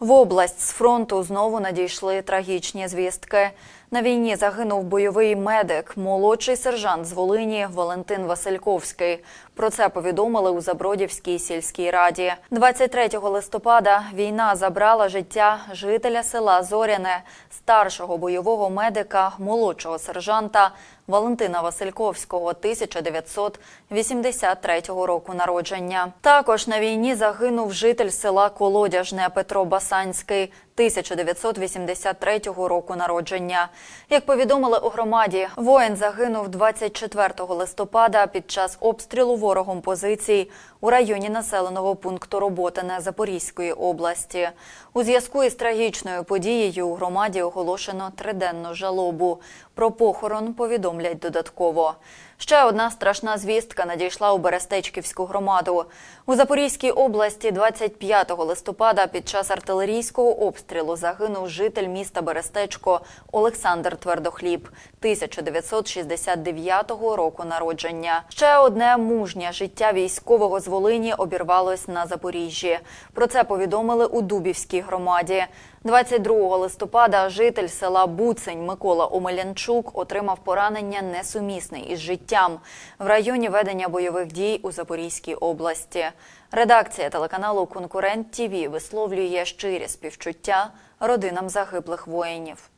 В область з фронту знову надійшли трагічні звістки. На війні загинув бойовий медик, молодший сержант з Волині Валентин Васильковський. Про це повідомили у Забродівській сільській раді. 23 листопада війна забрала життя жителя села Зоряне, старшого бойового медика, молодшого сержанта Валентина Васильковського 1983 року народження. Також на війні загинув житель села Колодяжне Петро Басанський 1983 року народження. Як повідомили у громаді, воїн загинув 24 листопада під час обстрілу ворогом позицій у районі населеного пункту Роботине Запорізької області. У зв'язку із трагічною подією у громаді оголошено триденну жалобу. Про похорон повідомлять додатково. Ще одна страшна звістка надійшла у Берестечківську громаду. У Запорізькій області 25 листопада під час артилерійського обстрілу загинув житель міста Берестечко Олександр Твердохліб 1969 року народження. Ще одне мужнє життя військового з Волині обірвалось на Запоріжжі. Про це повідомили у Дубівській громаді. 22 листопада житель села Буцень Микола Омелянчук отримав поранення несумісне із життям в районі ведення бойових дій у Запорізькій області. Редакція телеканалу Конкурент ТІВІ висловлює щирі співчуття родинам загиблих воїнів.